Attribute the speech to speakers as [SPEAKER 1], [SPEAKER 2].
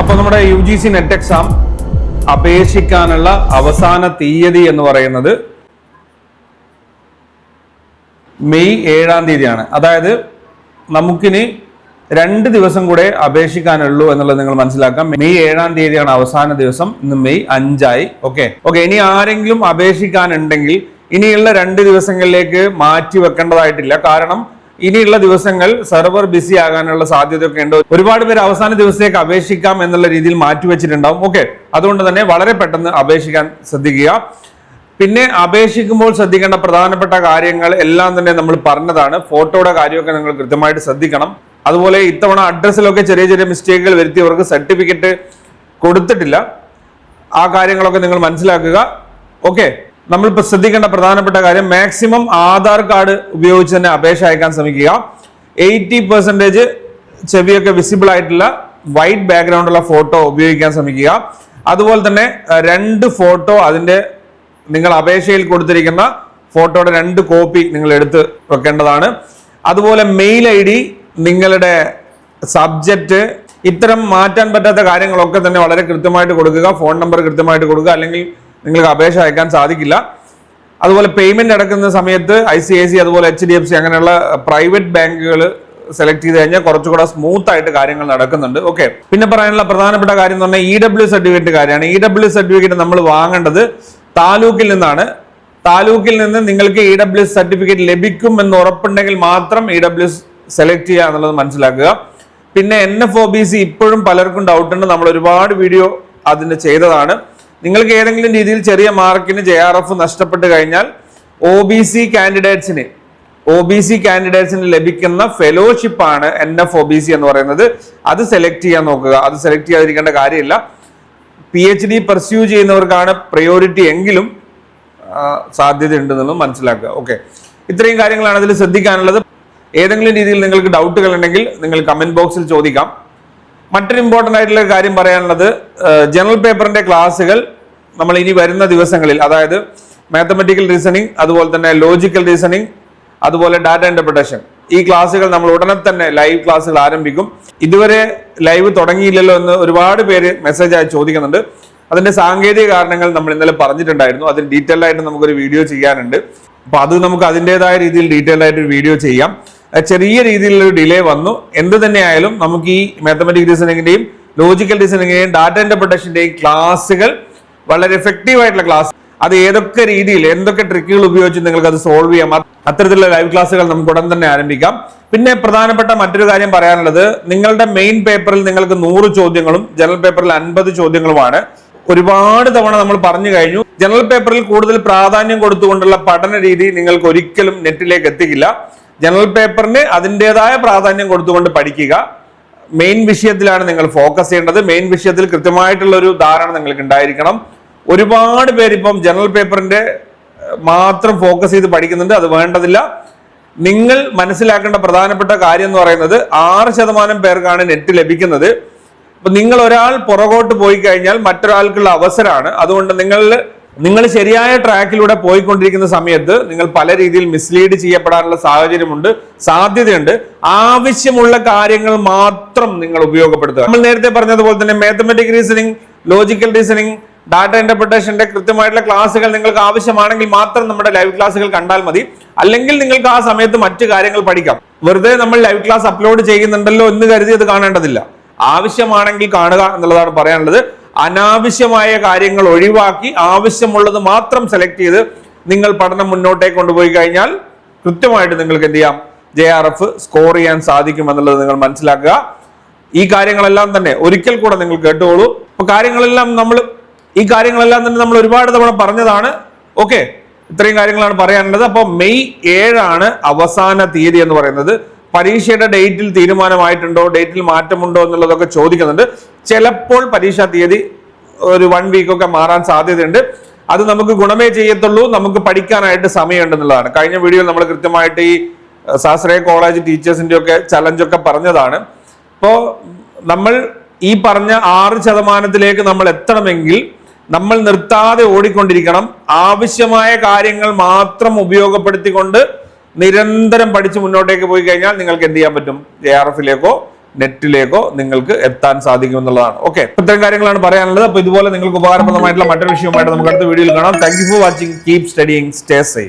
[SPEAKER 1] അപ്പൊ നമ്മുടെ U G C NET exam അപേക്ഷിക്കാനുള്ള അവസാന തീയതി എന്ന് പറയുന്നത് മെയ് ഏഴാം തീയതിയാണ്. അതായത് നമുക്കിനി രണ്ട് ദിവസം കൂടെ അപേക്ഷിക്കാനുള്ളൂ എന്നുള്ളത് നിങ്ങൾ മനസ്സിലാക്കാം. മെയ് ഏഴാം തീയതിയാണ് അവസാന ദിവസം. ഇന്ന് മെയ് അഞ്ചായി. ഓക്കെ. ഓക്കെ ഇനി ആരെങ്കിലും അപേക്ഷിക്കാനുണ്ടെങ്കിൽ ഇനിയുള്ള രണ്ട് ദിവസങ്ങളിലേക്ക് മാറ്റി വെക്കേണ്ടതായിട്ടില്ല. കാരണം ഇനിയുള്ള ദിവസങ്ങൾ സെർവർ ബിസി ആകാനുള്ള സാധ്യതയൊക്കെ ഉണ്ട്. ഒരുപാട് പേര് അവസാന ദിവസത്തേക്ക് അപേക്ഷിക്കാം എന്നുള്ള രീതിയിൽ മാറ്റിവെച്ചിട്ടുണ്ടാവും ഓക്കെ അതുകൊണ്ട് തന്നെ വളരെ പെട്ടെന്ന് അപേക്ഷിക്കാൻ ശ്രദ്ധിക്കുക. പിന്നെ അപേക്ഷിക്കുമ്പോൾ ശ്രദ്ധിക്കേണ്ട പ്രധാനപ്പെട്ട കാര്യങ്ങൾ എല്ലാം തന്നെ നമ്മൾ പറഞ്ഞതാണ്. ഫോട്ടോയുടെ കാര്യമൊക്കെ നിങ്ങൾ കൃത്യമായിട്ട് ശ്രദ്ധിക്കണം. അതുപോലെ ഇത്തവണ അഡ്രസ്സിലൊക്കെ ചെറിയ ചെറിയ മിസ്റ്റേക്കുകൾ വരുത്തിയവർക്ക് സർട്ടിഫിക്കറ്റ് കൊടുത്തിട്ടില്ല. ആ കാര്യങ്ങളൊക്കെ നിങ്ങൾ മനസ്സിലാക്കുക. ഓക്കെ നമ്മൾ ഇപ്പൊ ശ്രദ്ധിക്കേണ്ട പ്രധാനപ്പെട്ട കാര്യം മാക്സിമം ആധാർ കാർഡ് ഉപയോഗിച്ച് തന്നെ അപേക്ഷ അയക്കാൻ ശ്രമിക്കുക. എയ്റ്റി പെർസെന്റേജ് ചെവിയൊക്കെ വിസിബിൾ ആയിട്ടുള്ള വൈറ്റ് ബാക്ക്ഗ്രൗണ്ടുള്ള ഫോട്ടോ ഉപയോഗിക്കാൻ ശ്രമിക്കുക. അതുപോലെ തന്നെ രണ്ട് ഫോട്ടോ അതിന്റെ നിങ്ങൾ അപേക്ഷയിൽ കൊടുത്തിരിക്കുന്ന ഫോട്ടോയുടെ രണ്ട് കോപ്പി നിങ്ങൾ എടുത്ത് വെക്കേണ്ടതാണ്. അതുപോലെ മെയിൽ ഐ ഡി നിങ്ങളുടെ സബ്ജക്റ്റ് ഇത്തരം മാറ്റാൻ പറ്റാത്ത കാര്യങ്ങളൊക്കെ തന്നെ വളരെ കൃത്യമായിട്ട് കൊടുക്കുക. ഫോൺ നമ്പർ കൃത്യമായിട്ട് കൊടുക്കുക. അല്ലെങ്കിൽ നിങ്ങൾക്ക് അപേക്ഷ അയക്കാൻ സാധിക്കില്ല. അതുപോലെ പേയ്മെന്റ് അടക്കുന്ന സമയത്ത് ഐ സി ഐ സി അതുപോലെ എച്ച് ഡി എഫ് സി അങ്ങനെയുള്ള പ്രൈവറ്റ് ബാങ്കുകൾ സെലക്ട് ചെയ്ത് കഴിഞ്ഞാൽ കുറച്ചുകൂടെ സ്മൂത്ത് ആയിട്ട് കാര്യങ്ങൾ നടക്കുന്നുണ്ട്. ഓക്കെ പിന്നെ പറയാനുള്ള പ്രധാനപ്പെട്ട കാര്യം എന്ന് പറഞ്ഞാൽ ഇ ഡബ്ല്യു സർട്ടിഫിക്കറ്റ് കാര്യമാണ്. ഇ ഡബ്ല്യു സർട്ടിഫിക്കറ്റ് നമ്മൾ വാങ്ങേണ്ടത് താലൂക്കിൽ നിന്നാണ്. താലൂക്കിൽ നിന്ന് നിങ്ങൾക്ക് ഇ ഡബ്ല്യു സർട്ടിഫിക്കറ്റ് ലഭിക്കും എന്ന് ഉറപ്പുണ്ടെങ്കിൽ മാത്രം ഇ ഡബ്ല്യു സെലക്ട് ചെയ്യുക എന്നുള്ളത് മനസ്സിലാക്കുക. പിന്നെ N F O B C ഇപ്പോഴും പലർക്കും ഡൗട്ട് ഉണ്ട്. നമ്മൾ ഒരുപാട് വീഡിയോ അതിന് ചെയ്തതാണ്. നിങ്ങൾക്ക് ഏതെങ്കിലും രീതിയിൽ ചെറിയ മാർക്കിന് ജെ ആർ എഫ് നഷ്ടപ്പെട്ട് കഴിഞ്ഞാൽ ഒ ബി സി കാൻഡിഡേറ്റ്സിന് ഒ ബി സി കാൻഡിഡേറ്റ്സിന് ലഭിക്കുന്ന ഫെലോഷിപ്പ് ആണ് N F O B C എന്ന് പറയുന്നത്. അത് സെലക്ട് ചെയ്യാൻ നോക്കുക. അത് സെലക്ട് ചെയ്യാതിരിക്കേണ്ട കാര്യമില്ല. പി എച്ച് ഡി പെർസ്യൂ ചെയ്യുന്നവർക്കാണ് പ്രയോറിറ്റി എങ്കിലും സാധ്യത ഉണ്ടെന്നുള്ളത് മനസ്സിലാക്കുക. ഓക്കെ ഇത്രയും കാര്യങ്ങളാണ് അതിൽ ശ്രദ്ധിക്കാനുള്ളത്. ഏതെങ്കിലും രീതിയിൽ നിങ്ങൾക്ക് ഡൗട്ടുകൾ ഉണ്ടെങ്കിൽ നിങ്ങൾ കമന്റ് ബോക്സിൽ ചോദിക്കാം. മറ്റൊരു ഇമ്പോർട്ടന്റ് ആയിട്ടുള്ള കാര്യം പറയാനുള്ളത് ജനറൽ പേപ്പറിന്റെ ക്ലാസ്സുകൾ നമ്മൾ ഇനി വരുന്ന ദിവസങ്ങളിൽ അതായത് മാത്തമെറ്റിക്കൽ റീസണിങ് അതുപോലെ തന്നെ ലോജിക്കൽ റീസണിങ് അതുപോലെ ഡാറ്റ ഇന്റർപ്രിട്ടേഷൻ ഈ ക്ലാസ്സുകൾ നമ്മൾ ഉടനെ തന്നെ ലൈവ് ക്ലാസ്സുകൾ ആരംഭിക്കും. ഇതുവരെ ലൈവ് തുടങ്ങിയില്ലല്ലോ എന്ന് ഒരുപാട് പേര് മെസ്സേജ് ആയി ചോദിക്കുന്നുണ്ട്. അതിന്റെ സാങ്കേതിക കാരണങ്ങൾ നമ്മൾ ഇന്നലെ പറഞ്ഞിട്ടുണ്ടായിരുന്നു. അതിന് ഡീറ്റെയിൽ ആയിട്ട് നമുക്കൊരു വീഡിയോ ചെയ്യാനുണ്ട്. അപ്പോൾ അത് നമുക്ക് അതിന്റെതായ രീതിയിൽ ഡീറ്റെയിൽ ആയിട്ട് ഒരു വീഡിയോ ചെയ്യാം. ചെറിയ രീതിയിലൊരു ഡിലേ വന്നു. എന്ത് തന്നെയായാലും നമുക്ക് ഈ മാത്തമെറ്റിക് റീസണിങ്ങിന്റെയും ലോജിക്കൽ റീസണിങ്ങിന്റെയും ഡാറ്റ ഇന്റർപ്രിട്ടേഷന്റെയും ക്ലാസ്സുകൾ വളരെ എഫക്റ്റീവ് ആയിട്ടുള്ള ക്ലാസ് അത് ഏതൊക്കെ രീതിയിൽ എന്തൊക്കെ ട്രിക്കുകൾ ഉപയോഗിച്ച് നിങ്ങൾക്ക് അത് സോൾവ് ചെയ്യാം. അത് അത്തരത്തിലുള്ള ലൈവ് ക്ലാസ്സുകൾ നമുക്ക് ഉടൻ തന്നെ ആരംഭിക്കാം. പിന്നെ പ്രധാനപ്പെട്ട മറ്റൊരു കാര്യം പറയാനുള്ളത് നിങ്ങളുടെ മെയിൻ പേപ്പറിൽ നിങ്ങൾക്ക് നൂറ് ചോദ്യങ്ങളും ജനറൽ പേപ്പറിൽ അൻപത് ചോദ്യങ്ങളുമാണ്. ഒരുപാട് തവണ നമ്മൾ പറഞ്ഞു കഴിഞ്ഞു. ജനറൽ പേപ്പറിൽ കൂടുതൽ പ്രാധാന്യം കൊടുത്തുകൊണ്ടുള്ള പഠന രീതി നിങ്ങൾക്ക് ഒരിക്കലും നെറ്റിലേക്ക് എത്തിക്കില്ല. ജനറൽ പേപ്പറിന് അതിന്റെതായ പ്രാധാന്യം കൊടുത്തുകൊണ്ട് പഠിക്കുക. മെയിൻ വിഷയത്തിലാണ് നിങ്ങൾ ഫോക്കസ് ചെയ്യേണ്ടത്. മെയിൻ വിഷയത്തിൽ കൃത്യമായിട്ടുള്ള ഒരു ധാരണ നിങ്ങൾക്ക് ഉണ്ടായിരിക്കണം. ഒരുപാട് പേര് ഇപ്പം ജനറൽ പേപ്പറിന്റെ മാത്രം ഫോക്കസ് ചെയ്ത് പഠിക്കുന്നുണ്ട്. അത് വേണ്ടതില്ല. നിങ്ങൾ മനസ്സിലാക്കേണ്ട പ്രധാനപ്പെട്ട കാര്യം എന്ന് പറയുന്നത് ആറ് ശതമാനം പേർക്കാണ് നെറ്റ് ലഭിക്കുന്നത്. അപ്പൊ നിങ്ങൾ ഒരാൾ പുറകോട്ട് പോയി കഴിഞ്ഞാൽ മറ്റൊരാൾക്കുള്ള അവസരമാണ് അതുകൊണ്ട് നിങ്ങൾ നിങ്ങൾ ശരിയായ ട്രാക്കിലൂടെ പോയിക്കൊണ്ടിരിക്കുന്ന സമയത്ത് നിങ്ങൾ പല രീതിയിൽ മിസ്ലീഡ് ചെയ്യപ്പെടാനുള്ള സാഹചര്യമുണ്ട് സാധ്യതയുണ്ട്. ആവശ്യമുള്ള കാര്യങ്ങൾ മാത്രം നിങ്ങൾ ഉപയോഗപ്പെടുത്തുക. നമ്മൾ നേരത്തെ പറഞ്ഞതുപോലെ തന്നെ mathematic reasoning logical reasoning data ഇന്റർപ്രിട്ടേഷന്റെ കൃത്യമായിട്ടുള്ള ക്ലാസ്സുകൾ നിങ്ങൾക്ക് ആവശ്യമാണെങ്കിൽ മാത്രം നമ്മുടെ ലൈവ് ക്ലാസ്സുകൾ കണ്ടാൽ മതി. അല്ലെങ്കിൽ നിങ്ങൾക്ക് ആ സമയത്ത് മറ്റു കാര്യങ്ങൾ പഠിക്കാം. വെറുതെ നമ്മൾ ലൈവ് ക്ലാസ് അപ്ലോഡ് ചെയ്യുന്നുണ്ടല്ലോ എന്ന് കരുതി അത് കാണേണ്ടതില്ല. ആവശ്യമാണെങ്കിൽ കാണുക എന്നുള്ളതാണ് പറയാനുള്ളത്. അനാവശ്യമായ കാര്യങ്ങൾ ഒഴിവാക്കി ആവശ്യമുള്ളത് മാത്രം സെലക്ട് ചെയ്ത് നിങ്ങൾ പഠനം മുന്നോട്ടേക്ക് കൊണ്ടുപോയി കഴിഞ്ഞാൽ കൃത്യമായിട്ട് നിങ്ങൾക്ക് എന്ത് ചെയ്യാം? ജെ ആർ എഫ് സ്കോർ ചെയ്യാൻ സാധിക്കും എന്നുള്ളത് നിങ്ങൾ മനസ്സിലാക്കുക. ഈ കാര്യങ്ങളെല്ലാം തന്നെ ഒരിക്കൽ കൂടെ നിങ്ങൾ കേട്ടുകൊള്ളൂ അപ്പൊ കാര്യങ്ങളെല്ലാം നമ്മൾ ഈ കാര്യങ്ങളെല്ലാം തന്നെ നമ്മൾ ഒരുപാട് തവണ പറഞ്ഞതാണ്. ഓക്കെ ഇത്രയും കാര്യങ്ങളാണ് പറയാനുള്ളത്. അപ്പോൾ മെയ് ഏഴാണ് അവസാന തീയതി എന്ന് പറയുന്നത്. പരീക്ഷയുടെ ഡേറ്റിൽ തീരുമാനമായിട്ടുണ്ടോ ഡേറ്റിൽ മാറ്റമുണ്ടോ എന്നുള്ളതൊക്കെ ചോദിക്കുന്നുണ്ട്. ചിലപ്പോൾ പരീക്ഷാ തീയതി ഒരു വൺ വീക്കൊക്കെ മാറാൻ സാധ്യതയുണ്ട്. അത് നമുക്ക് ഗുണമേ ചെയ്യത്തുള്ളൂ നമുക്ക് പഠിക്കാനായിട്ട് സമയമുണ്ടെന്നുള്ളതാണ് കഴിഞ്ഞ വീഡിയോയിൽ നമ്മൾ കൃത്യമായിട്ട് ഈ സാശ്രയ കോളേജ് ടീച്ചേഴ്സിന്റെ ഒക്കെ ചലഞ്ചൊക്കെ പറഞ്ഞതാണ്. അപ്പോൾ നമ്മൾ ഈ പറഞ്ഞ ആറ് ശതമാനത്തിലേക്ക് നമ്മൾ എത്തണമെങ്കിൽ നമ്മൾ നിർത്താതെ ഓടിക്കൊണ്ടിരിക്കണം. ആവശ്യമായ കാര്യങ്ങൾ മാത്രം ഉപയോഗപ്പെടുത്തിക്കൊണ്ട് നിരന്തരം പഠിച്ച് മുന്നോട്ടേക്ക് പോയി കഴിഞ്ഞാൽ നിങ്ങൾക്ക് എന്ത് ചെയ്യാൻ പറ്റും? എ ആർ എഫിലേക്കോ നെറ്റിലേക്കോ നിങ്ങൾക്ക് എത്താൻ സാധിക്കും എന്നുള്ളതാണ് ഓക്കെ ഇത്തരം കാര്യങ്ങളാണ് പറയാനുള്ളത്. അപ്പൊ ഇതുപോലെ നിങ്ങൾക്ക് ഉപകാരപ്രദമായിട്ടുള്ള മറ്റൊരു വിഷയമായിട്ട് നമുക്ക് അടുത്ത വീഡിയോയിൽ കാണാം. Thank you for watching keep studying stay safe